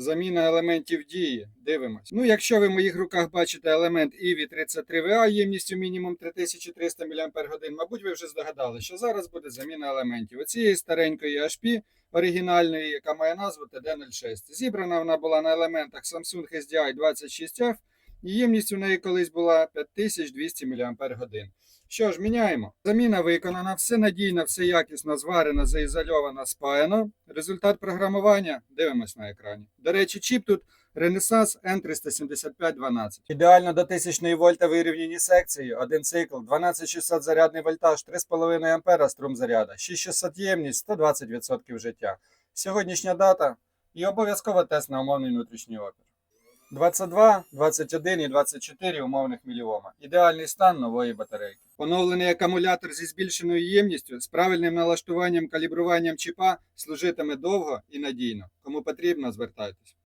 Заміна елементів дії. Дивимось. Ну, якщо ви в моїх руках бачите елемент EV 33VA ємністю мінімум 3300 мАч, мабуть, ви вже здогадали, що зараз буде заміна елементів. Оцієї старенької HP оригінальної, яка має назву TD06. Зібрана вона була на елементах Samsung SDI 26F, і ємність у неї колись була 5200 мАч. Що ж, міняємо. Заміна виконана, все надійно, все якісно, зварено, заізольовано, спаяно. Результат програмування дивимось на екрані. До речі, чіп тут Renesas N37512. Ідеально до 1000 вольта вирівняні секції, один цикл, 12600 зарядний вольтаж, 3,5 ампера струм заряда, 6600 ємність, 120% життя. Сьогоднішня дата і обов'язково тест на умовний внутрішній опір. 22, 21 і 24 умовних міліома. Ідеальний стан нової батарейки. Поновлений акумулятор зі збільшеною ємністю з правильним налаштуванням калібруванням чіпа служитиме довго і надійно. Кому потрібно, звертайтесь.